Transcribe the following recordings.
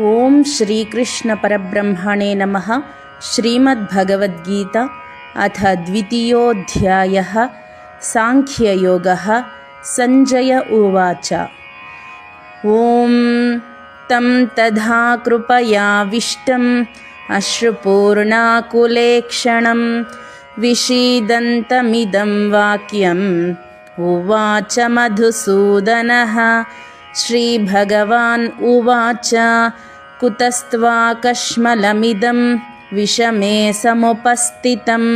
ॐ श्रीकृष्णपरब्रह्मणे नमः। श्रीमद्भगवद्गीता अथ द्वितीयोऽध्यायः। साङ्ख्ययोगः। सञ्जय उवाच। ॐ तं तथा कृपयाविष्टम्। अश्रुपूर्णाकुलेक्षणं विषीदन्तमिदं वाक्यम्। उवाच मधुसूदनः श्रीभगवान् उवाच कुतस्त्वाकश्मलमिदं विषमे समुपस्थितम्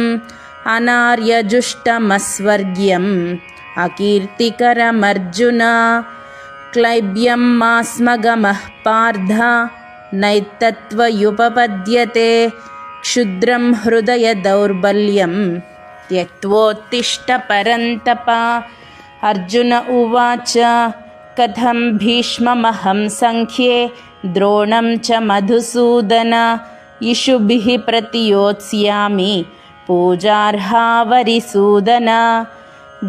अनार्यजुष्टमस्वर्ग्यम् अकीर्तिकरमर्जुन क्लैब्यं मास्मगमः पार्थ नैतत्त्वयुपपद्यते क्षुद्रं हृदयदौर्बल्यं त्यक्त्वोत्तिष्ठ परन्तप अर्जुन उवाच कथं भीष्ममहं सङ्ख्ये द्रोणं च मधुसूदन इषुभिः प्रतियोत्स्यामि पूजार्हावरिसूदन।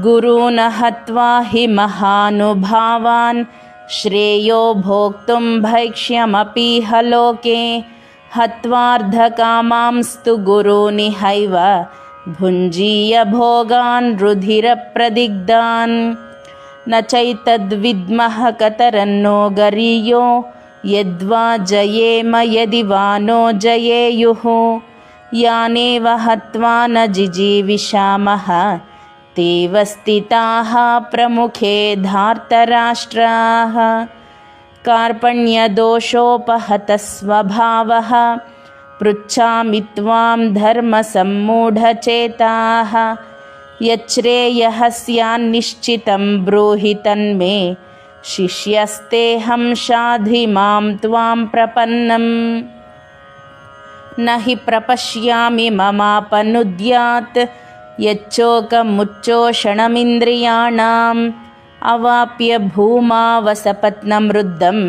गुरून् हत्वा हि महानुभावान् श्रेयो भोक्तुं भैक्ष्यमपीह लोके हत्वार्धकामांस्तु गुरूनिहैव भुञ्जीय भोगान् रुधिरप्रदिग्धान् न चैतद्विद्मः कतरन्नो गरीयो यद्वा जयेम यदि वा नो जयेयुः। यानेव हत्वा न जिजीविषामः तेव स्थिताः प्रमुखे धार्तराष्ट्राः। कार्पण्यदोषोपहतस्वभावः पृच्छामि त्वां धर्मसम्मूढचेताः यच्छ्रेयः स्यान्निश्चितं ब्रूहि तन्मे शिष्यस्तेऽहं शाधि मां त्वां प्रपन्नम् न हि प्रपश्यामि ममापनुद्यात् यच्चोकमुच्चोषणमिन्द्रियाणाम् अवाप्य भूमावसपत्नमृद्धं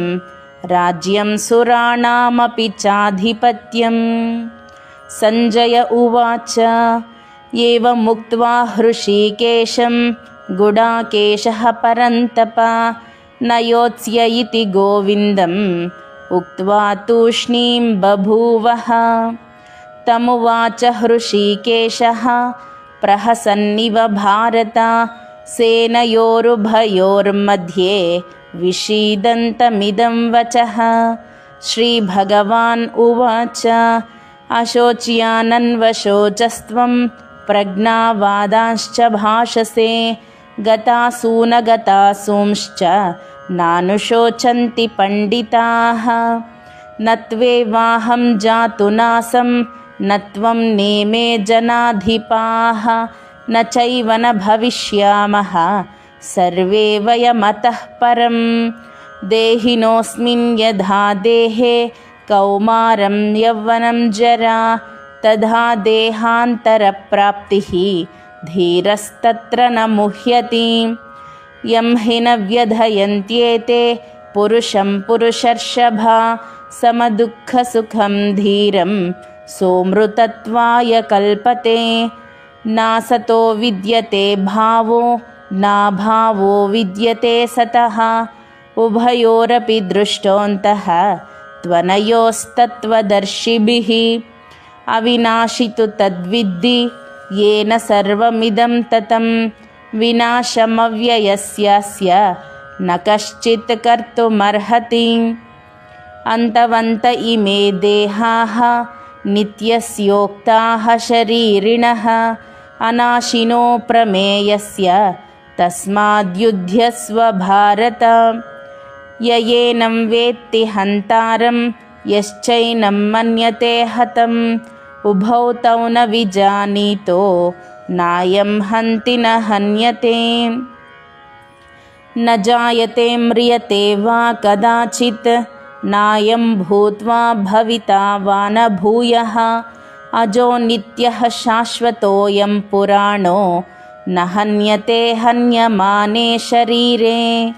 राज्यं सुराणामपि चाधिपत्यम्। सञ्जय उवाच एवमुक्त्वा हृषीकेशं गुडाकेशः परन्तप। न योत्स्य इति गोविन्दम् उक्त्वा तूष्णीं बभूवः। तमुवाच हृषीकेशः प्रहसन्निव भारत सेनयोरुभयोर्मध्ये विषीदन्तमिदं वचः। श्रीभगवान् उवाच अशोच्यानन्वशोचस्त्वं प्रज्ञावादांश्च भाषसे गतासूनगतासूंश्च नानुशोचन्ति पण्डिताः। न त्वेवाहं जातु नासं न त्वं नेमे जनाधिपाः। न चैव न भविष्यामः सर्वे वयमतः परं देहिनोऽस्मिन् यथा देहे कौमारं यौवनं जरा तथा देहान्तरप्राप्तिः धीरस्तत्र न मुह्यति। यं हि न व्यधयन्त्येते पुरुषं पुरुषर्षभा समदुःखसुखं धीरं सोमृतत्वाय कल्पते। नासतो विद्यते भावो नाभावो विद्यते सतः। उभयोरपि दृष्टोऽन्तः त्वनयोस्तत्त्वदर्शिभिः अविनाशि तु तद्विद्धि येन सर्वमिदं ततं विनाशमव्ययस्यास्य न कश्चित् कर्तुमर्हति। अन्तवन्त इमे देहाः नित्यस्योक्ताः शरीरिणः अनाशिनो प्रमेयस्य तस्माद्युध्यस्व भारत। ययेनं वेत्ति हन्तारं यश्चैनं मन्यते हतम् उभौ तौ न विजानीतो नायं हन्ति न हन्यते। न जायते म्रियते वा कदाचित् नायं भूत्वा भविता वा न भूयः। अजो नित्यः शाश्वतोऽयं पुराणो न हन्यते हन्यमाने शरीरे।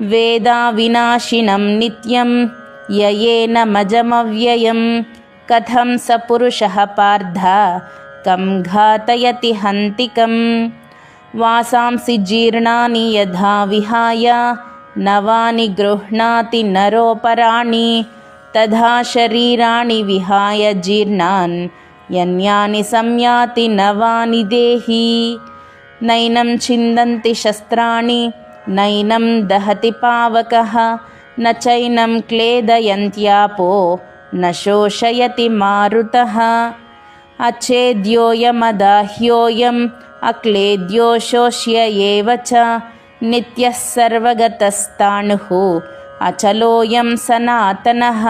वेदाविनाशिनं नित्यं ययेनमजमव्ययं कथं स पुरुषः पार्थ कं घातयति हन्तिकम् वासांसि जीर्णानि यथा विहाय नवानि गृह्णाति नरोपराणि तथा शरीराणि विहाय जीर्णान् यन्यानि संयाति नवानि देही। नैनं छिन्दन्ति शस्त्राणि नैनं दहति पावकः न चैनं क्लेदयन्त्यापो न शोषयति मारुतः। अच्छेद्योऽयमदाह्योऽयम् अक्लेद्यो शोष्य एव च नित्यः सर्वगतस्ताणुः। अचलोऽयं सनातनः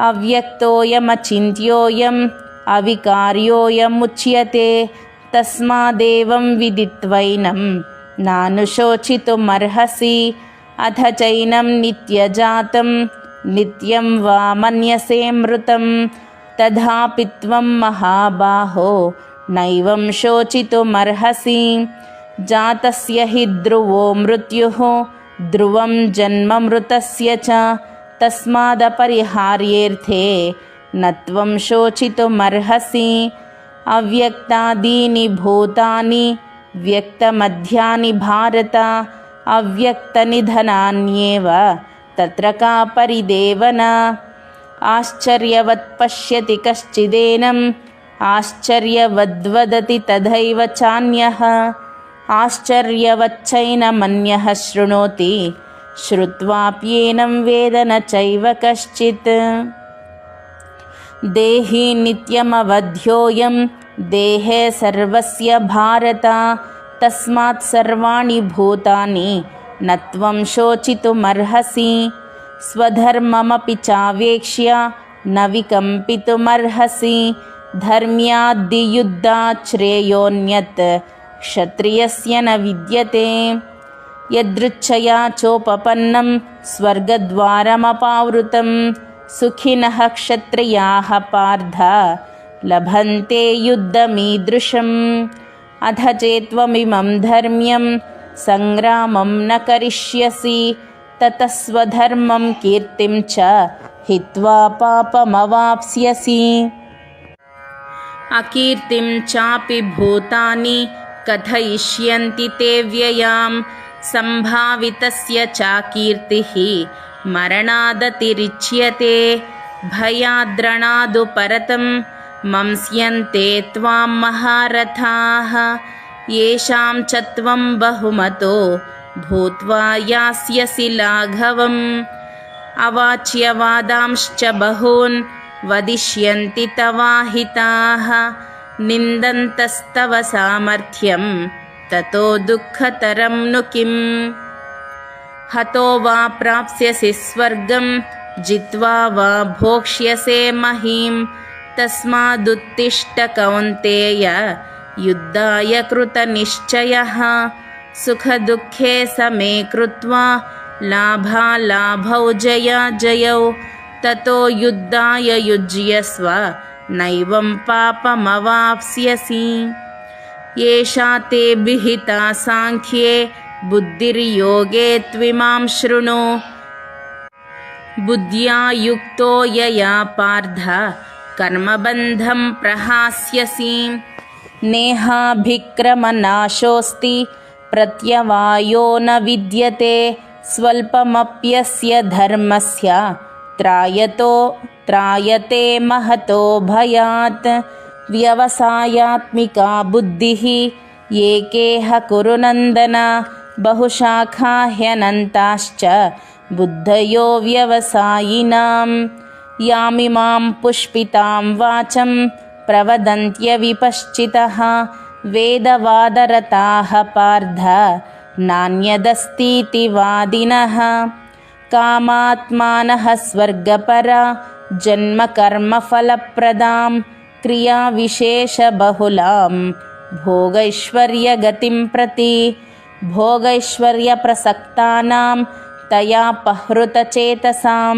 अव्यक्तोऽयमचिन्त्योऽयम् अविकार्योऽयमुच्यते तस्मादेवं विदित्वैनं। नानुशोचितुमर्हसि अथ चैनं नित्यजातं नित्यं वा मन्यसे मृतं तथापि त्वं महाबाहो नैवं शोचितुमर्हसि जातस्य हि ध्रुवो मृत्युः ध्रुवं जन्ममृतस्य च तस्मादपरिहार्येऽर्थे न त्वं शोचितुमर्हसि अव्यक्तादीनि भूतानि व्यक्तमध्यानि भारत अव्यक्तनिधनान्येव तत्र का परिदेवना आश्चर्यवत् पश्यति कश्चिदेनम् आश्चर्यवद्वदति तथैव चान्यः। आश्चर्यवच्चैनमन्यः शृणोति। श्रुत्वाप्येनं वेद न चैव कश्चित्। देहि नित्यमवध्योऽयं। देहे सर्वस्य भारत। तस्मात् सर्वाणि भूतानि न त्वं शोचितुमर्हसि। स्वधर्ममपि चावेक्ष्य न विकम्पितुमर्हसि। धर्म्याद्दियुद्धात् श्रेयोऽन्यत् क्षत्रियस्य न विद्यते। यदृच्छया चोपपन्नं स्वर्गद्वारमपावृतं। सुखिनः क्षत्रियाः पार्थ लभन्ते युद्धमीदृशम्। अथ चेत्त्वमिमं धर्म्यं सङ्ग्रामं न करिष्यसि ततः स्वधर्मं कीर्तिं च हित्वा पापमवाप्स्यसि। अकीर्तिं चापि भूतानि कथयिष्यन्ति ते व्ययां सम्भावितस्य चाकीर्तिः मरणादतिरिच्यते भयाद्रणादु परतं मंस्यन्ते त्वां महारथाः येषां च त्वं बहुमतो भूत्वा यास्यसि लाघवम्। अवाच्यवादांश्च बहून् वदिष्यन्ति तवाहिताः। निन्दन्तस्तव सामर्थ्यं ततो दुःखतरं नु किम्? हतो वा प्राप्स्यसि स्वर्गं जित्वा वा भोक्ष्यसे महीं तस्मादुत्तिष्ठ कौन्तेय युद्धाय कृतनिश्चयः सुखदुःखे समे कृत्वा लाभालाभौ जयाजयौ ततो युद्धाय युज्यस्व नैवं पापमवाप्स्यसि। एषा ते विहिता साङ्ख्ये बुद्धिर्योगे त्विमां शृणु। बुद्ध्या युक्तो यया पार्थ कर्मबन्धं प्रहास्यसि नेहाभिक्रमनाशोऽस्ति। प्रत्यवायो न विद्यते स्वल्पमप्यस्य धर्मस्य। त्रायतो त्रायते महतो भयात्। व्यवसायात्मिका बुद्धिः एकेह कुरु नन्दन। बहुशाखा ह्यनन्ताश्च बुद्धयो व्यवसायिनां यामिमां पुष्पितां वाचं प्रवदन्त्यविपश्चितः वेदवादरताः पार्थ नान्यदस्तीति वादिनः कामात्मानः स्वर्गपरा जन्मकर्मफलप्रदां क्रियाविशेषबहुलां भोगैश्वर्यगतिं प्रति भोगैश्वर्यप्रसक्तानां तयापहृतचेतसां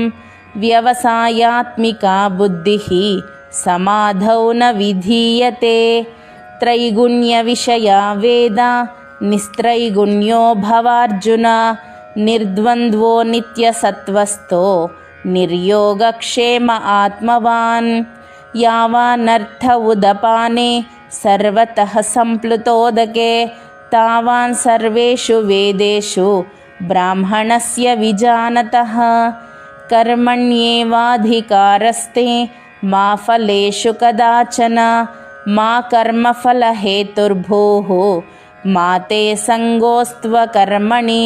व्यवसायात्मिका बुद्धिः समाधौ न विधीयते। त्रैगुण्यविषया वेदा निस्त्रैगुण्यो भवार्जुन निर्द्वन्द्वो नित्यसत्त्वस्थो निर्योगक्षेम आत्मवान्। यावानर्थ उदपाने सर्वतः सम्प्लुतोदके तावान् सर्वेषु वेदेषु ब्राह्मणस्य विजानतः। कर्मण्येवाधिकारस्ते मा फलेषु कदाचन मा कर्मफलहेतुर्भोः मा ते सङ्गोऽस्त्वकर्मणि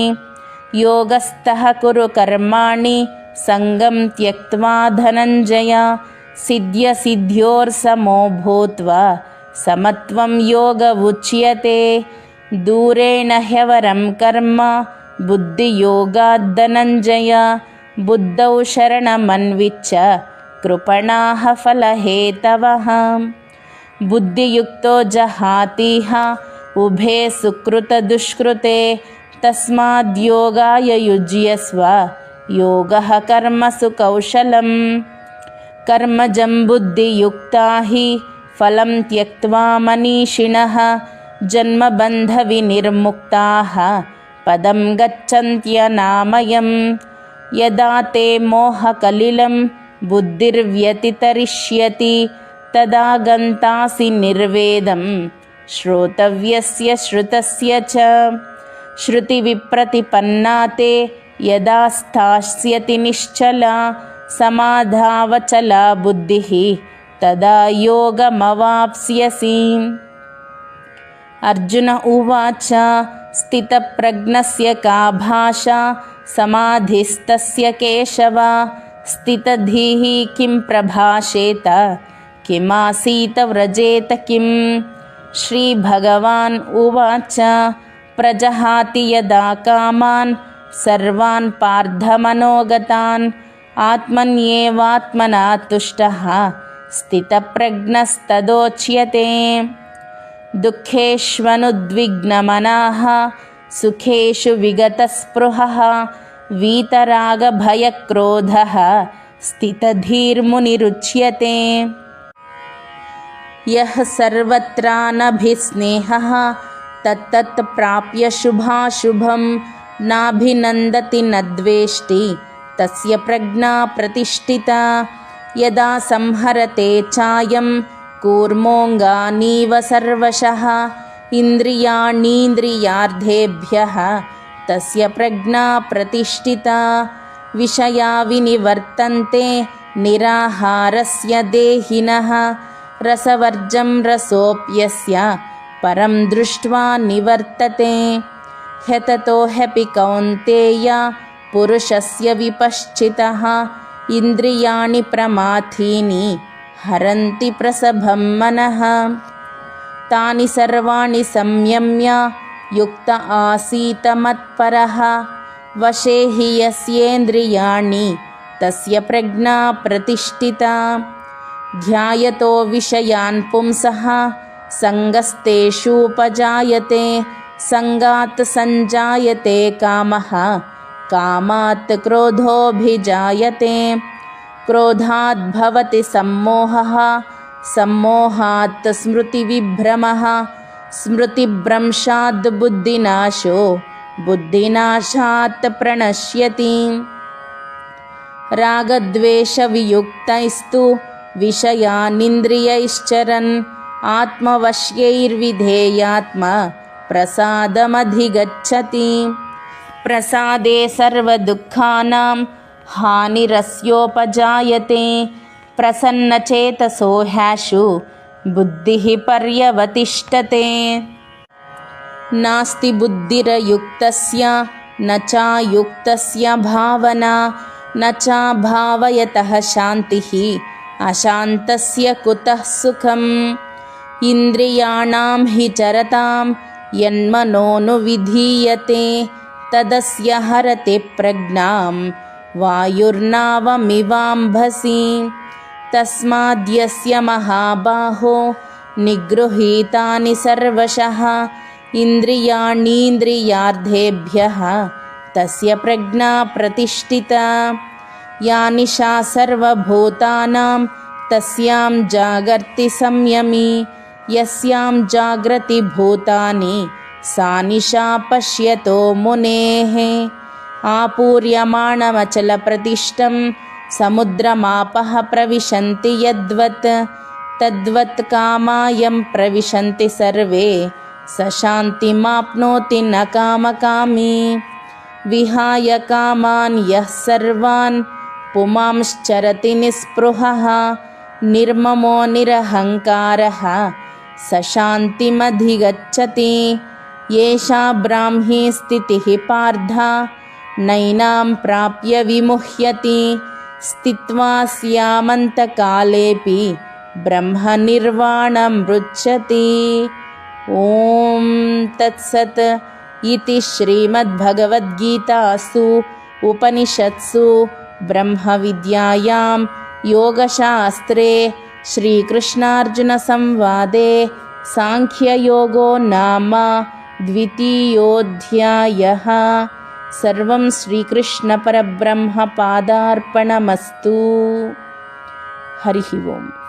योगस्थः कुरु कर्माणि सङ्गं त्यक्त्वा धनञ्जय सिद्ध्यसिद्ध्योर्समो भूत्वा समत्वं योग उच्यते दूरेण ह्यवरं कर्म बुद्धियोगाद्धनञ्जय बुद्धौ शरणमन्विच्च कृपणाः फलहेतवः। बुद्धियुक्तो जहातीह उभे सुकृतदुष्कृते तस्माद्योगाय युज्यस्व। योगः कर्मसु कौशलम् कर्मजं बुद्धियुक्ता हि फलं त्यक्त्वा मनीषिणः जन्मबन्धविनिर्मुक्ताः। पदं गच्छन्त्यनामयं यदा ते मोहकलिलं बुद्धिर्व्यतितरिष्यति तदा गन्तासि निर्वेदं श्रोतव्यस्य श्रुतस्य च। श्रुतिविप्रतिपन्ना ते यदा स्थास्यति निश्चला समाधावचला बुद्धिः तदा योगमवाप्स्यसि। अर्जुन उवाच स्थितप्रज्ञस्य का भाषा? समाधिस्तस्य केशव स्थितधीः किं प्रभाषेत? किमासीत व्रजेत किं श्रीभगवान् उवाच प्रजहाति यदा कामान् सर्वान् पार्थमनोगतान् आत्मन्येवात्मना तुष्टः स्थितप्रज्ञस्तदोच्यते। दुःखेष्वनुद्विग्नमनाः सुखेषु विगतस्पृहः वीतरागभयक्रोधः स्थितधीर्मुनिरुच्यते। यः सर्वत्रानभिस्नेहः तत्तत् प्राप्य शुभाशुभं नाभिनन्दति न द्वेष्टि तस्य प्रज्ञा प्रतिष्ठिता। यदा संहरते चायं कूर्मोऽङ्गानीव सर्वशः इन्द्रियाणीन्द्रियार्थेभ्यः तस्य प्रज्ञा प्रतिष्ठिता विषया विनिवर्तन्ते निराहारस्य देहिनः रसवर्जं रसोऽप्यस्य परं दृष्ट्वा निवर्तते। ह्यततो ह्यपि कौन्तेय पुरुषस्य विपश्चितः इन्द्रियाणि प्रमाथीनि हरन्ति प्रसभं मनः। तानि सर्वाणि संयम्य युक्त आसीत मत्परः। वशे हि यस्येन्द्रियाणि तस्य प्रज्ञा प्रतिष्ठिता। ध्यायतो विषयान् पुंसः सङ्गस्तेषूपजायते सङ्गात् सञ्जायते कामः कामात् क्रोधोऽभिजायते। क्रोधाद्भवति सम्मोहः सम्मोहात् स्मृतिविभ्रमः स्मृतिभ्रंशाद् बुद्धिनाशो बुद्धिनाशात् प्रणश्यति। रागद्वेषवियुक्तैस्तु विषयानिन्द्रियैश्चरन् आत्मवश्यैर्विधेयात्मा प्रसादमधिगच्छति। प्रसादे सर्वदुःखानां हानिरस्योपजायते प्रसन्नचेतसो ह्याशु बुद्धिः पर्यवतिष्ठते। नास्ति बुद्धिरयुक्तस्य न चायुक्तस्य भावना न चाभावयतः शान्तिः अशान्तस्य कुतः सुखम्? इन्द्रियाणां हि चरतां यन्मनोनुविधीयते तदस्य हरति प्रज्ञां वायुर्नावमिवाम्भसि तस्माद्यस्य महाबाहो निगृहीतानि सर्वशः इन्द्रियाणीन्द्रियार्थेभ्यः तस्य प्रज्ञा प्रतिष्ठिता। या निशा सर्वभूतानां तस्यां जागर्ति संयमी यस्यां जाग्रति भूतानि सा निशा पश्यतो मुनेः। आपूर्यमाणमचलप्रतिष्ठं समुद्रमापः प्रविशन्ति यद्वत् तद्वत् कामायं प्रविशन्ति सर्वे। स शान्तिमाप्नोति न कामकामी। विहाय कामान् यः सर्वान् पुमांश्चरति निःस्पृहः। निर्ममो निरहङ्कारः स शान्तिमधिगच्छति एषा ब्राह्मी स्थितिः पार्था नैनां प्राप्य विमुह्यति स्थित्वा स्यामन्तकालेऽपि ब्रह्मनिर्वाणमृच्छति। ॐ तत्सत् इति श्रीमद्भगवद्गीतासु उपनिषत्सु ब्रह्मविद्यायां योगशास्त्रे श्रीकृष्णार्जुनसंवादे साङ्ख्ययोगो नाम द्वितीयोऽध्यायः सर्वं श्रीकृष्णपरब्रह्मपादार्पणमस्तु। हरिः ओम्